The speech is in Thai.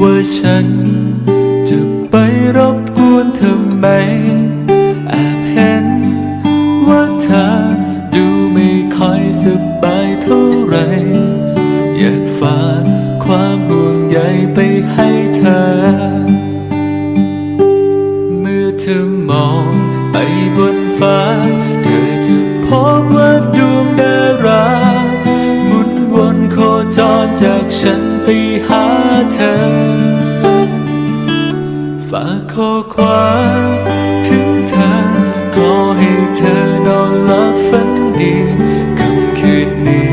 ว่าฉัน จะไปรบกวนเธอไหมแอบเห็น ว่าเธอดูไม่ค่อยสบายเท่าไร อยากฝากความห่วงใยไปให้เธอ เมื่อเธอมองไปบนฟ้า เธอจะพบว่าดวงดาราหมุนวนโคจรจากฉัน ไปหาเธอ ฝากข้อความถึงเธอ ขอให้เธอนอนหลับฝันดีคำคืนนี้